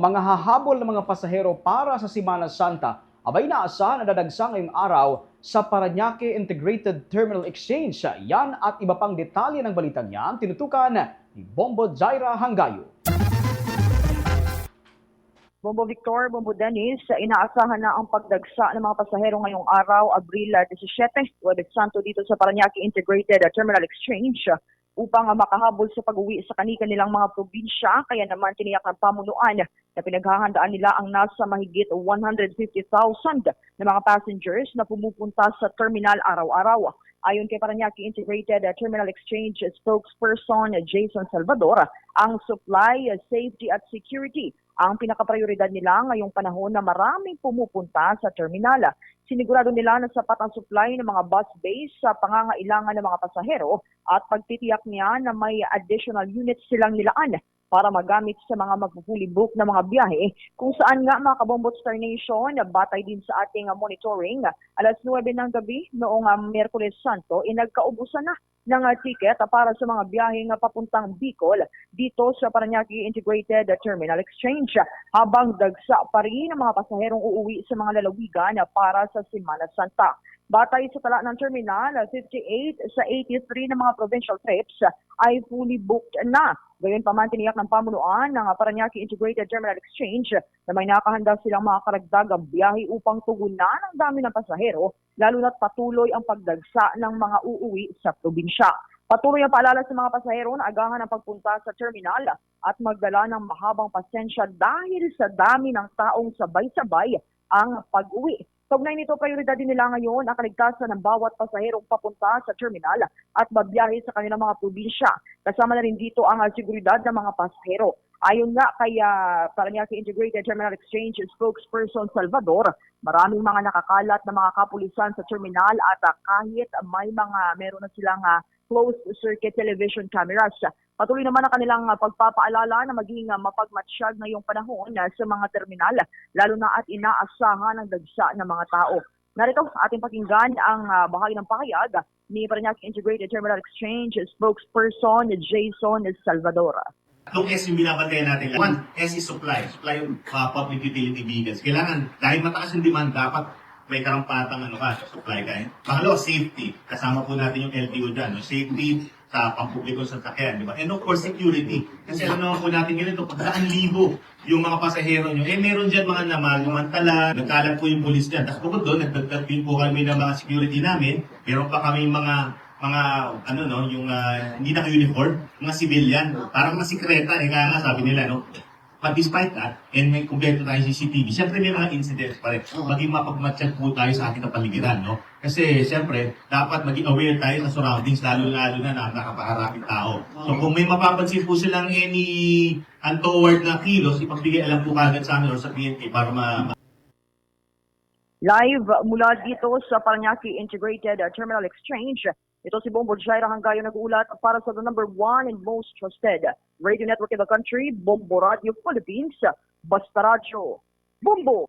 Mga hahabol ng mga pasahero para sa Semana Santa, abay naasahan na dadagsa ngayong araw sa Paranaque Integrated Terminal Exchange. Yan at iba pang detalye ng balitang yan tinutukan ni Bombo Jaira Hangayo. Bombo Victor, Bombo Dennis, inaasahan na ang pagdagsa ng mga pasahero ngayong araw, Abril 17, Webes Santo dito sa Paranaque Integrated Terminal Exchange upang makahabol sa pag-uwi sa kanika nilang mga probinsya. Kaya naman tiniyak ng pamunuan na pinaghahandaan nila ang nasa mahigit 150,000 na mga passengers na pumupunta sa terminal araw-araw. Ayon kay Paranaque Integrated Terminal Exchange spokesperson Jason Salvador, ang supply, safety at security ang pinakaprioridad nila ngayong panahon na maraming pumupunta sa terminal. Sinigurado nila na sapat ang supply ng mga bus base sa pangangailangan ng mga pasahero at pagtitiyak niya na may additional units silang nilaan para magamit sa mga magpupuli book na mga biyahe kung saan nga mga kabombot Star Nation batay din sa ating uh, monitoring alas 9 ng gabi noong uh, Miyerkules Santo inagkaubusan na ng uh, ticket para sa mga biyahe nga papuntang Bicol dito sa Paranaque Integrated Terminal Exchange habang dagsa pa rin ang mga pasaherong uuwi sa mga lalawigan para sa Semana Santa. Batay sa tala ng terminal, 58 sa 83 ng mga provincial trips ay fully booked na. Gayon pa man tiniyak ng pamunuan ng Paranaque Integrated Terminal Exchange na may nakahanda silang mga karagdagang biyahe upang tugunan ang dami ng pasahero, lalo na't patuloy ang pagdagsa ng mga uuwi sa probinsya. Patuloy ang paalala sa mga pasahero na agahan ang pagpunta sa terminal at magdala ng mahabang pasensya dahil sa dami ng taong sabay-sabay ang pag-uwi. Kaugnay nito, prioridad din nila ngayon ang kaligtasan ng bawat pasaherong papunta sa terminal at babiyahe sa kanilang mga probinsya. Kasama na rin dito ang seguridad ng mga pasahero. Ayon nga kay uh, Paranaque Integrated Terminal Exchange spokesperson Salvador, maraming mga nakakalat na mga kapulisan sa terminal at uh, kahit may mga meron na silang uh, closed circuit television cameras. Patuloy naman ang kanilang uh, pagpapaalala na maging uh, mapagmatsyag ngayong panahon uh, sa mga terminal, lalo na at inaasahan ang dagsa ng mga tao. Narito ating pakinggan ang bahagi ng pahayag ni Paranaque Integrated Terminal Exchange spokesperson Jason Salvador. Itong S yung binabantayan natin. One, S is supply. Supply yung uh, public utility vehicles. Kailangan, dahil mataas yung demand, dapat may karampatang ano ka, supply ka. Eh. Pangalawa, safety. Kasama po natin yung LTO dyan. No? Safety sa pampubliko sa sakyan, di ba? And of course, security. Kasi alam naman po natin ganito, pagdaan libo yung mga pasahero nyo. Eh, meron dyan mga naman, lumantala, nagkalat po yung polis dyan. Tapos bukod doon, nagdagdag po kami ng mga security namin. Meron pa kami mga mga ano no, yung ah, hindi naka-uniform, mga civilian, parang mga sikreta, eh, kaya nga sabi nila, no? But despite that, and may kumpleto tayo CCTV, siyempre may mga incidents pa rin. Maging mapagmatsyag po tayo sa ating kapaligiran, no? Kasi siyempre, dapat maging aware tayo sa surroundings, lalo-lalo na na nakapakaraming tao. So kung may mapapansin po silang any untoward na kilos, ipagbigay alam po kagad sa amin or sa PNP para ma Live mula dito sa Paranaque Integrated Terminal Exchange. Ito si Bombo Jaira Hangayo nag-uulat para sa the number one and most trusted radio network in the country, Bombo Radio Philippines, Basta Radio. Bombo!